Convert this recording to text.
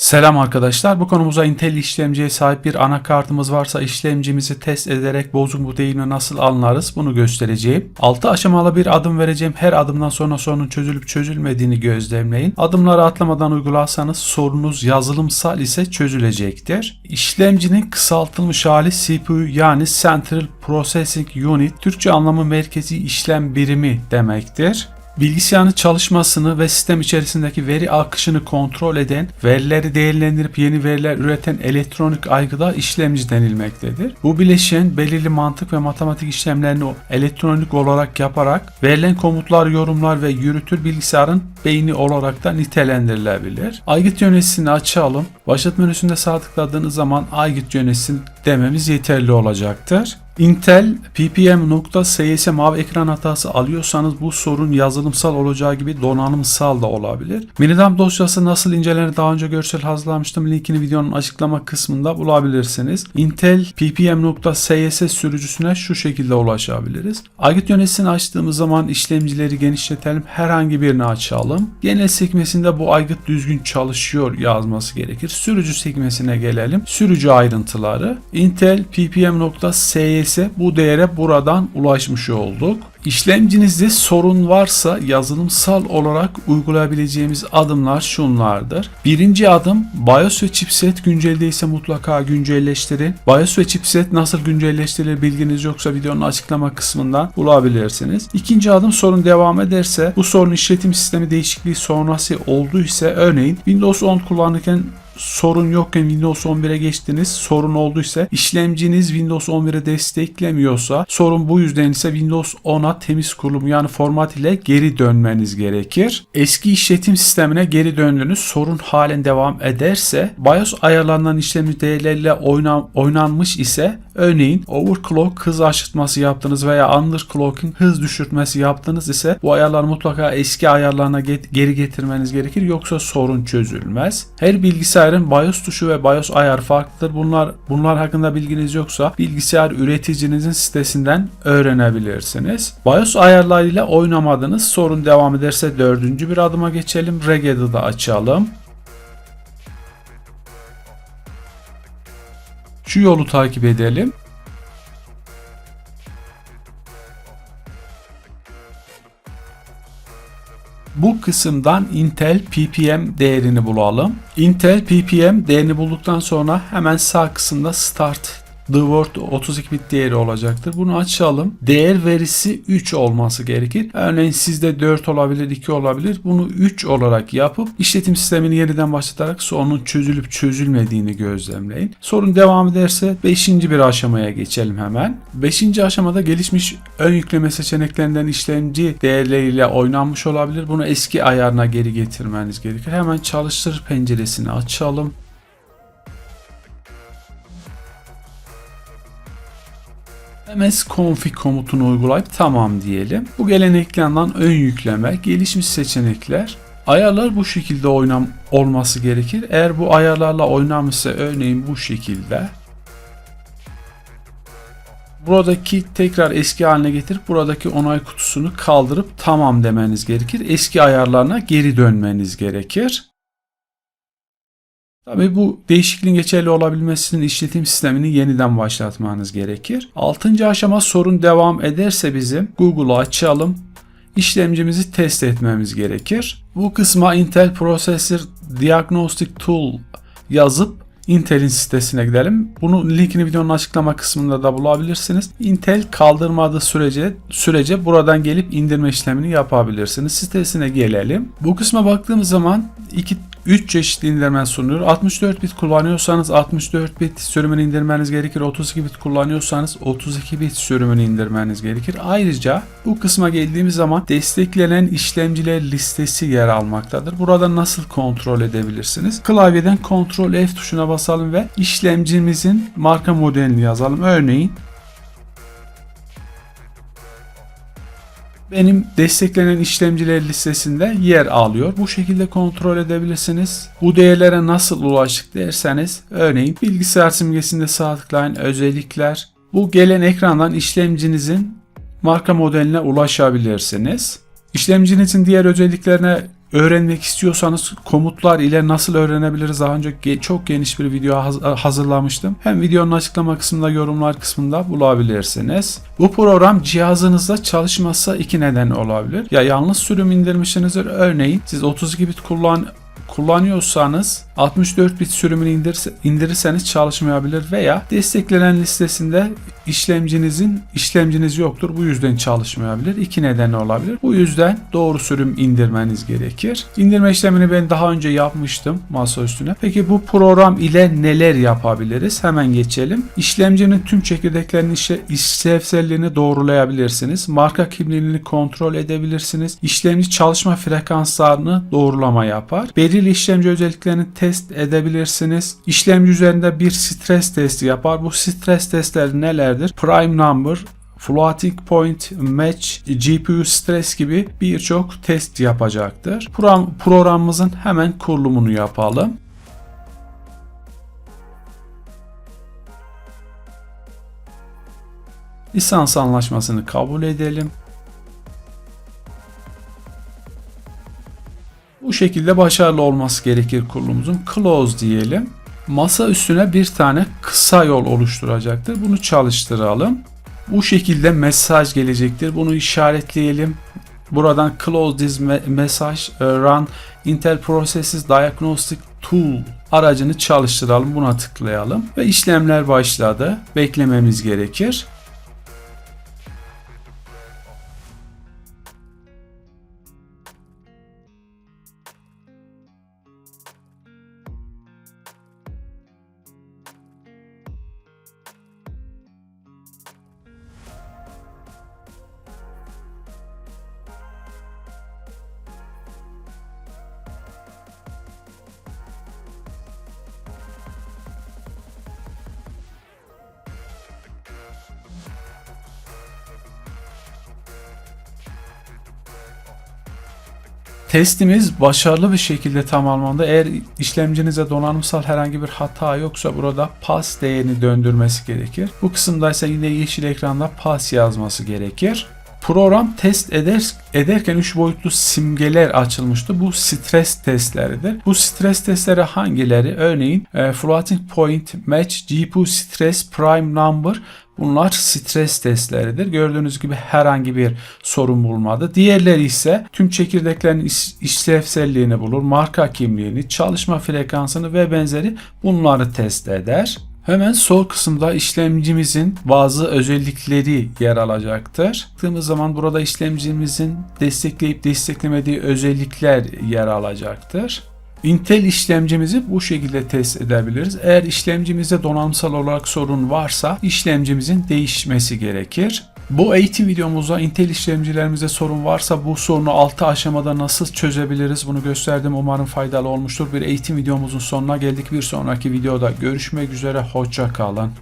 Selam arkadaşlar. Bu konumuza Intel işlemciye sahip bir anakartımız varsa işlemcimizi test ederek bozuk mu değil nasıl anlarız bunu göstereceğim. 6 aşamalı bir adım vereceğim. Her adımdan sonra sorunun çözülüp çözülmediğini gözlemleyin. Adımları atlamadan uygularsanız sorunuz yazılımsal ise çözülecektir. İşlemcinin kısaltılmış hali CPU yani Central Processing Unit Türkçe anlamı merkezi işlem birimi demektir. Bilgisayarın çalışmasını ve sistem içerisindeki veri akışını kontrol eden, verileri değerlendirip yeni veriler üreten elektronik aygıda işlemci denilmektedir. Bu bileşen belirli mantık ve matematik işlemlerini elektronik olarak yaparak verilen komutlar, yorumlar ve yürütür bilgisayarın beyni olarak da nitelendirilebilir. Aygıt yöneticisini açalım. Başlat menüsünde sağ tıkladığınız zaman aygıt yöneticisi dememiz yeterli olacaktır. Intel ppm.cs mavi ekran hatası alıyorsanız bu sorun yazılımsal olacağı gibi donanımsal da olabilir. Minidump dosyası nasıl incelenir daha önce görsel hazırlamıştım. Linkini videonun açıklama kısmında bulabilirsiniz. Intel ppm.cs sürücüsüne şu şekilde ulaşabiliriz. Aygıt yöneticisini açtığımız zaman işlemcileri genişletelim. Herhangi birini açalım. Genel sekmesinde bu aygıt düzgün çalışıyor yazması gerekir. Sürücü sekmesine gelelim. Sürücü ayrıntıları. Intel ppm.cs bu değere buradan ulaşmış olduk. İşlemcinizde sorun varsa yazılımsal olarak uygulayabileceğimiz adımlar şunlardır. Birinci adım BIOS ve chipset günceldeyse mutlaka güncelleştirin. BIOS ve chipset nasıl güncelleştirilir bilginiz yoksa videonun açıklama kısmından bulabilirsiniz. İkinci adım sorun devam ederse bu sorun işletim sistemi değişikliği sonrası olduysa örneğin Windows 10 kullanırken sorun yokken Windows 11'e geçtiniz. Sorun olduysa işlemciniz Windows 11'e desteklemiyorsa sorun bu yüzden ise Windows 10'a temiz kurulum yani format ile geri dönmeniz gerekir. Eski işletim sistemine geri döndünüz. Sorun halen devam ederse BIOS ayarlarından işlemci değerleriyle oynan, oynanmış ise örneğin overclock hız aşırtması yaptınız veya underclocking hız düşürtmesi yaptınız ise bu ayarlar mutlaka eski ayarlarına get- geri getirmeniz gerekir yoksa sorun çözülmez. Her bilgisayar bilgisayarın BIOS tuşu ve BIOS ayar farklıdır. Bunlar bunlar hakkında bilginiz yoksa bilgisayar üreticinizin sitesinden öğrenebilirsiniz. BIOS ayarlarıyla oynamadınız. Sorun devam ederse dördüncü bir adıma geçelim. Reged'i da açalım. Şu yolu takip edelim. Bu kısımdan Intel ppm değerini bulalım. Intel ppm değerini bulduktan sonra hemen sağ kısımda Start The word 32 bit değeri olacaktır. Bunu açalım. Değer verisi 3 olması gerekir. Örneğin sizde 4 olabilir, 2 olabilir. Bunu 3 olarak yapıp işletim sistemini yeniden başlatarak sorunun çözülüp çözülmediğini gözlemleyin. Sorun devam ederse 5. bir aşamaya geçelim hemen. 5. aşamada gelişmiş ön yükleme seçeneklerinden işlemci değerleriyle oynanmış olabilir. Bunu eski ayarına geri getirmeniz gerekir. Hemen çalıştır penceresini açalım. Ms config komutunu uygulayıp tamam diyelim. Bu gelen ekranda ön yükleme, gelişmiş seçenekler, Ayarlar bu şekilde oynam olması gerekir. Eğer bu ayarlarla oynamışsa örneğin bu şekilde buradaki tekrar eski haline getirip buradaki onay kutusunu kaldırıp tamam demeniz gerekir. Eski ayarlarına geri dönmeniz gerekir. Tabi bu değişikliğin geçerli olabilmesinin işletim sistemini yeniden başlatmanız gerekir. Altıncı aşama sorun devam ederse bizim Google'u açalım. İşlemcimizi test etmemiz gerekir. Bu kısma Intel Processor Diagnostic Tool yazıp Intel'in sitesine gidelim. Bunun linkini videonun açıklama kısmında da bulabilirsiniz. Intel kaldırmadığı sürece sürece buradan gelip indirme işlemini yapabilirsiniz. Sitesine gelelim. Bu kısma baktığımız zaman iki 3 çeşitli indirme sunuyor. 64 bit kullanıyorsanız 64 bit sürümünü indirmeniz gerekir. 32 bit kullanıyorsanız 32 bit sürümünü indirmeniz gerekir. Ayrıca bu kısma geldiğimiz zaman desteklenen işlemciler listesi yer almaktadır. Burada nasıl kontrol edebilirsiniz? Klavyeden Ctrl F tuşuna basalım ve işlemcimizin marka modelini yazalım. Örneğin benim desteklenen işlemciler listesinde yer alıyor. Bu şekilde kontrol edebilirsiniz. Bu değerlere nasıl ulaştık derseniz örneğin bilgisayar simgesinde sağ tıklayın özellikler. Bu gelen ekrandan işlemcinizin marka modeline ulaşabilirsiniz. İşlemcinizin diğer özelliklerine öğrenmek istiyorsanız komutlar ile nasıl öğrenebiliriz daha önce çok geniş bir video haz- hazırlamıştım. Hem videonun açıklama kısmında yorumlar kısmında bulabilirsiniz. Bu program cihazınızda çalışmazsa iki neden olabilir. Ya yanlış sürüm indirmişsinizdir. Örneğin siz 32 bit kullan kullanıyorsanız 64 bit sürümünü indir- indirirseniz çalışmayabilir veya desteklenen listesinde işlemcinizin işlemciniz yoktur. Bu yüzden çalışmayabilir. İki nedeni olabilir. Bu yüzden doğru sürüm indirmeniz gerekir. İndirme işlemini ben daha önce yapmıştım masa üstüne. Peki bu program ile neler yapabiliriz? Hemen geçelim. İşlemcinin tüm çekirdeklerinin işe, işlevselliğini doğrulayabilirsiniz. Marka kimliğini kontrol edebilirsiniz. İşlemci çalışma frekanslarını doğrulama yapar. Belirli işlemci özelliklerini test edebilirsiniz. İşlemci üzerinde bir stres testi yapar. Bu stres testleri nelerdir? Prime number, floating point, match, GPU stress gibi birçok test yapacaktır. Program, programımızın hemen kurulumunu yapalım. Lisans anlaşmasını kabul edelim. Bu şekilde başarılı olması gerekir kurulumumuzun. Close diyelim. Masa üstüne bir tane kısa yol oluşturacaktır. Bunu çalıştıralım. Bu şekilde mesaj gelecektir. Bunu işaretleyelim. Buradan close this me- message e, run Intel Processes Diagnostic Tool aracını çalıştıralım. Buna tıklayalım ve işlemler başladı. Beklememiz gerekir. Testimiz başarılı bir şekilde tamamlandı. Eğer işlemcinize donanımsal herhangi bir hata yoksa burada pass değerini döndürmesi gerekir. Bu kısımda ise yine yeşil ekranda pass yazması gerekir. Program test eder, ederken 3 boyutlu simgeler açılmıştı. Bu stres testleridir. Bu stres testleri hangileri? Örneğin e, floating point, match, GPU stress, prime number Bunlar stres testleridir. Gördüğünüz gibi herhangi bir sorun bulmadı. Diğerleri ise tüm çekirdeklerin iş- işlevselliğini bulur, marka kimliğini, çalışma frekansını ve benzeri bunları test eder. Hemen sol kısımda işlemcimizin bazı özellikleri yer alacaktır. Baktığımız zaman burada işlemcimizin destekleyip desteklemediği özellikler yer alacaktır. Intel işlemcimizi bu şekilde test edebiliriz. Eğer işlemcimizde donanımsal olarak sorun varsa işlemcimizin değişmesi gerekir. Bu eğitim videomuzda Intel işlemcilerimizde sorun varsa bu sorunu 6 aşamada nasıl çözebiliriz bunu gösterdim. Umarım faydalı olmuştur. Bir eğitim videomuzun sonuna geldik. Bir sonraki videoda görüşmek üzere. Hoşça kalın.